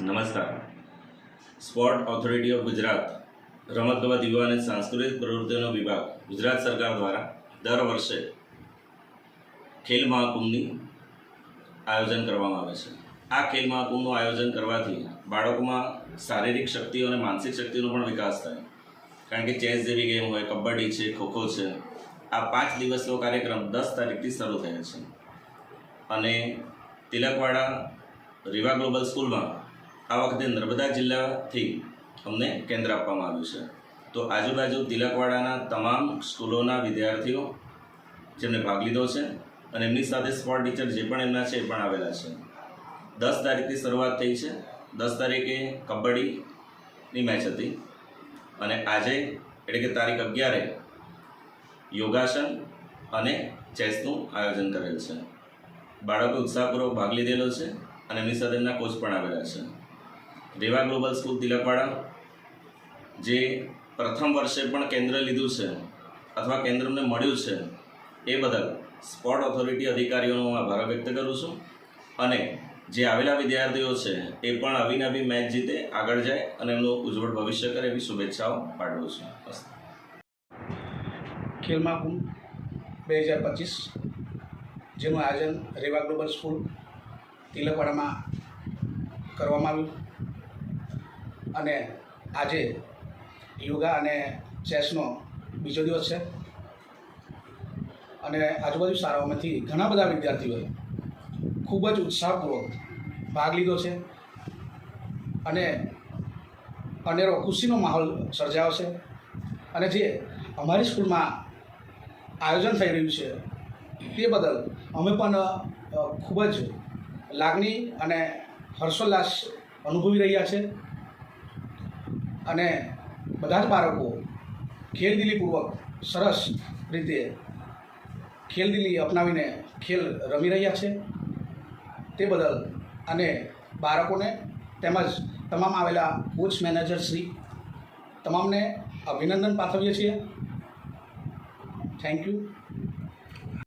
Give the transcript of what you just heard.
નમસ્કાર. Sport authority of Gujarat, રમતગમત યુવા અને સાંસ્કૃતિક પ્રવૃત્તિઓનો વિભાગ, ગુજરાત સરકાર દ્વારા દર વર્ષે ખેલ મહાકુંભની આયોજન કરવામાં આવે છે. આ ખેલ મહાકુંભનું આયોજન કરવાથી બાળકોમાં શારીરિક શક્તિઓ અને માનસિક શક્તિનો પણ વિકાસ થાય. કારણ કે ચેસ જેવી ગેમ હોય, કબડ્ડી છે, ખોખો છે, આ પાંચ દિવસનો કાર્યક્રમ દસ તારીખથી શરૂ થયો છે. અને તિલકવાડા રીવા ગ્લોબલ સ્કૂલમાં આ વખતે નર્મદા જિલ્લાથી અમને કેન્દ્ર આપવામાં આવ્યું છે. તો આજુબાજુ તિલકવાડાના તમામ સ્કૂલોના વિદ્યાર્થીઓ જેમણે ભાગ લીધો છે અને એમની સાથે સ્પોર્ટ ટીચર જે પણ એમના છે એ પણ આવેલા છે. દસ તારીખથી શરૂઆત થઈ છે. દસ તારીખે કબડ્ડીની મેચ હતી અને આજે એટલે કે તારીખ અગિયારે યોગાસન અને ચેસનું આયોજન કરેલ છે. બાળકો ઉત્સાહપૂર્વક ભાગ લીધેલો છે અને એમની સાથે એમના કોચ પણ આવેલા છે. રેવા ગ્લોબલ સ્કૂલ તિલકવાડા, જે પ્રથમ વર્ષે પણ કેન્દ્ર લીધું છે અથવા કેન્દ્રને મળ્યું છે, એ બદલ સ્પોર્ટ ઓથોરિટી અધિકારીઓનો હું આભાર વ્યક્ત કરું છું અને જે આવેલા વિદ્યાર્થીઓ છે, એ પણ આવીને નવી મેચ જીતે, આગળ જાય અને એમનું ઉજ્જવળ ભવિષ્ય કરે એવી શુભેચ્છાઓ પાઠવું છું. ખેલ મહાકુંભ બે હજાર પચીસ, જેનું આયોજન રેવા ગ્લોબલ સ્કૂલ તિલકવાડામાં કરવામાં આવ્યું અને આજે યોગા અને ચેસનો બીજો દિવસ છે. અને આજુબાજુ શાળાઓમાંથી ઘણા બધા વિદ્યાર્થીઓએ ખૂબ જ ઉત્સાહપૂર્વક ભાગ લીધો છે. અને અનેરો ખુશીનો માહોલ સર્જાયો છે. અને જે અમારી સ્કૂલમાં આયોજન થઈ રહ્યું છે તે બદલ અમે પણ ખૂબ જ લાગણી અને હર્ષોલ્લાસ અનુભવી રહ્યા છે. અને બધા જ બાળકો ખેલદિલીપૂર્વક સરસ રીતે ખેલદિલી અપનાવીને ખેલ રમી રહ્યા છે. તે બદલ અને બાળકોને તેમજ તમામ આવેલા કોચ મેનેજર શ્રી તમામને અભિનંદન પાઠવીએ છીએ. Thank you